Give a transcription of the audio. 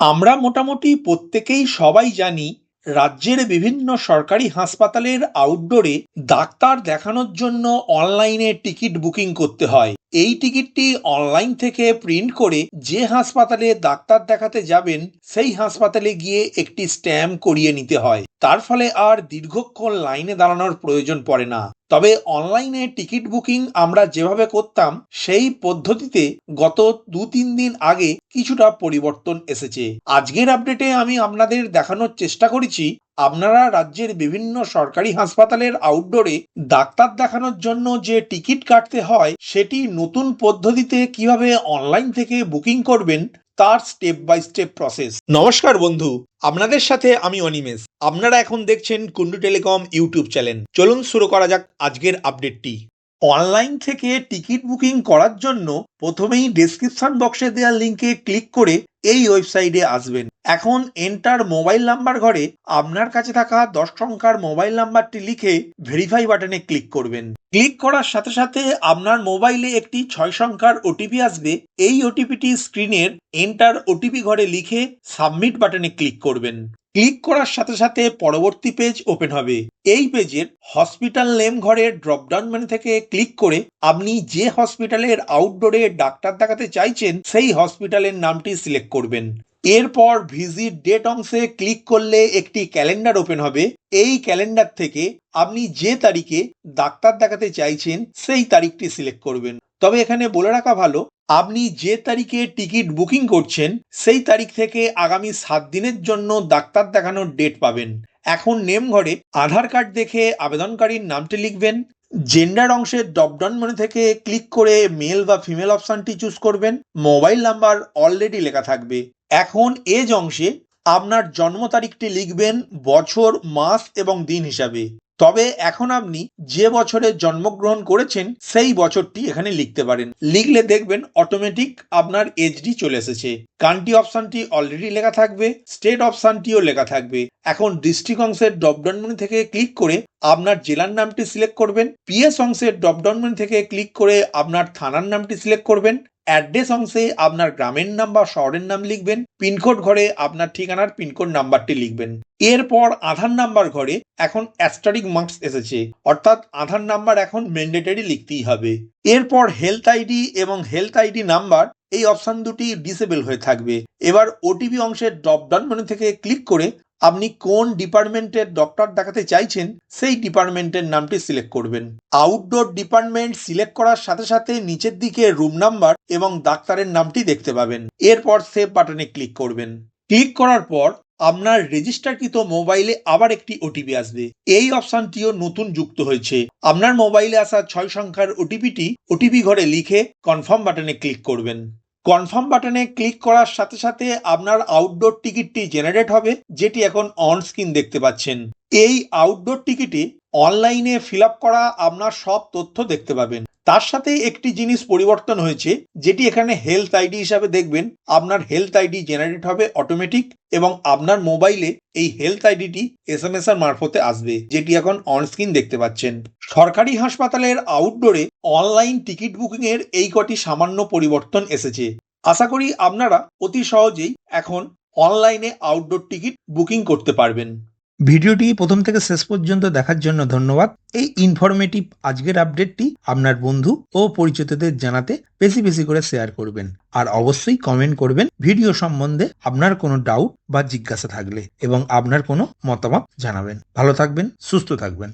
আমরা মোটামুটি প্রত্যেকেই সবাই জানি রাজ্যের বিভিন্ন সরকারি হাসপাতালের আউটডোরে ডাক্তার দেখানোর জন্য অনলাইনে টিকিট বুকিং করতে হয়। এই টিকিটটি অনলাইন থেকে প্রিন্ট করে যে হাসপাতালে ডাক্তার দেখাতে যাবেন, সেই হাসপাতালে গিয়ে একটি স্ট্যাম্প করিয়ে নিতে হয়। তার ফলে আর দীর্ঘক্ষণ লাইনে দাঁড়ানোর প্রয়োজন পড়ে না। তবে অনলাইনে টিকিট বুকিং আমরা যেভাবে করতাম, সেই পদ্ধতিতে গত দু তিন দিন আগে কিছুটা পরিবর্তন এসেছে। আজকের আপডেটে আমি আপনাদের দেখানোর চেষ্টা করেছি আপনারা রাজ্যের বিভিন্ন সরকারি হাসপাতালের আউটডোরে ডাক্তার দেখানোর জন্য যে টিকিট কাটতে হয়, সেটি নতুন পদ্ধতিতে কীভাবে অনলাইন থেকে বুকিং করবেন, তার স্টেপ বাই স্টেপ প্রসেস নমস্কার বন্ধু, আপনাদের সাথে আমি অনিমেষ। আপনারা এখন দেখছেন কুন্ডু টেলিকম ইউটিউব চ্যানেল। চলুন শুরু করা যাক আজকের আপডেটটি অনলাইন থেকে টিকিট বুকিং করার জন্য প্রথমেই ডেসক্রিপশন বক্সে দেওয়া লিঙ্কে ক্লিক করে এই ওয়েবসাইটে আসবেন। এখন এন্টার মোবাইল নাম্বার ঘরে আপনার কাছে থাকা দশ সংখ্যার মোবাইল নাম্বারটি লিখে ভেরিফাই বাটনে ক্লিক করবেন। ক্লিক করার সাথে সাথে আপনার মোবাইলে একটি ছয় সংখ্যার ওটিপি আসবে। এই ওটিপিটি স্ক্রিনের এন্টার ওটিপি ঘরে লিখে সাবমিট বাটনে ক্লিক করবেন। ক্লিক করার সাথে সাথে পরবর্তী পেজ ওপেন হবে। এই পেজের হসপিটাল নেম ঘরে ড্রপডাউন মেনু থেকে ক্লিক করে আপনি যে হসপিটালের আউটডোরে ডাক্তার দেখাতে চাইছেন, সেই হসপিটালের নামটি সিলেক্ট করবেন। এরপর ভিজিট ডেট অংশে ক্লিক করলে একটি ক্যালেন্ডার ওপেন হবে। এই ক্যালেন্ডার থেকে আপনি যে তারিখে ডাক্তার দেখাতে চাইছেন, সেই তারিখটি সিলেক্ট করবেন। তবে এখানে বলে রাখা ভালো, আপনি যে তারিখে টিকিট বুকিং করছেন, সেই তারিখ থেকে আগামী সাত দিনের জন্য ডাক্তার দেখানোর ডেট পাবেন। এখন নেম ঘরে আধার কার্ড দেখে আবেদনকারীর নামটি লিখবেন। জেন্ডার অংশের ডপডাউন মেনু থেকে ক্লিক করে মেল বা ফিমেল অপশানটি চুজ করবেন। মোবাইল নাম্বার অলরেডি লেখা থাকবে। এখন এজ অংশে আপনার জন্ম তারিখটি লিখবেন বছর, মাস এবং দিন হিসাবে। তবে এখন আপনি যে বছরে জন্মগ্রহণ করেছেন, সেই বছরটি এখানে লিখতে পারেন। লিখলে দেখবেন অটোমেটিক আপনার এজডি চলে এসেছে। কান্ট্রি অপশনটি অলরেডি লেখা থাকবে স্টেট অপশানটিও লেখা থাকবে। এখন ডিস্ট্রিক্ট অংশের ডপডাউন মেনু থেকে ক্লিক করে আপনার জেলার নামটি সিলেক্ট করবেন। পিএস অংশের ডপডাউন মেনু থেকে ক্লিক করে আপনার থানার নামটি সিলেক্ট করবেন। অ্যাড্রেস অংশে আপনার গ্রামের নাম বা শহরের নাম লিখবেন, পিনকোড ঘরে আপনার ঠিকানার পিনকোড নাম্বারটি লিখবেন। এরপর আধার নাম্বার ঘরে এখন অ্যাস্টারিক মার্কস এসেছে, অর্থাৎ আধার নাম্বার এখন ম্যান্ডেটারি লিখতেই হবে। এরপর হেলথ আইডি এবং হেলথ আইডি নাম্বার, এই অপশন দুটি ডিসেবল হয়ে থাকবে। এবার ওটিপি অংশের ড্রপডাউন মেনু থেকে ক্লিক করে আপনি কোন ডিপার্টমেন্টের ডক্টর দেখাতে চাইছেন, সেই ডিপার্টমেন্টের নামটি সিলেক্ট করবেন। আউটডোর ডিপার্টমেন্ট সিলেক্ট করার সাথে সাথে নিচের দিকে রুম নাম্বার এবং ডাক্তারের নামটি দেখতে পাবেন। এরপর সেভ বাটনে ক্লিক করবেন। ক্লিক করার পর আপনার রেজিস্টারকৃত মোবাইলে আবার একটি ওটিপি আসবে। এই অপশনটিও নতুন যুক্ত হয়েছে। আপনার মোবাইলে আসা ছয় সংখ্যার ওটিপিটি ওটিপি ঘরে লিখে কনফার্ম বাটনে ক্লিক করবেন। কনফার্ম বাটনে ক্লিক করার সাথে সাথে আপনার আউটডোর টিকিটটি জেনারেট হবে, যেটি এখন অন স্ক্রিন দেখতে পাচ্ছেন। এই আউটডোর টিকিটে অনলাইনে ফিল করা আপনার সব তথ্য দেখতে পাবেন। তার সাথে একটি জিনিস পরিবর্তন হয়েছে, যেটি এখানে হেলথ আইডি হিসাবে দেখবেন। আপনার হেলথ আইডি জেনারেট হবে অটোমেটিক এবং আপনার মোবাইলে এই হেলথ আইডিটি এস এম এস এর মারফতে আসবে, যেটি এখন অন স্ক্রিন দেখতে পাচ্ছেন। সরকারি হাসপাতালের আউটডোরে অনলাইন টিকিট বুকিং এর এই কটি সামান্য পরিবর্তন এসেছে। আশা করি আপনারা অতি সহজেই এখন অনলাইনে আউটডোর টিকিট বুকিং করতে পারবেন। ভিডিওটি প্রথম থেকে শেষ পর্যন্ত দেখার জন্য ধন্যবাদ। এই ইনফরমেটিভ আজকের আপডেটটি আপনার বন্ধু ও পরিচিতদের জানাতে বেশি বেশি করে শেয়ার করবেন। আর অবশ্যই কমেন্ট করবেন ভিডিও সম্বন্ধে আপনার কোনো ডাউট বা জিজ্ঞাসা থাকলে এবং আপনার কোনো মতামত জানাবেন। ভালো থাকবেন, সুস্থ থাকবেন।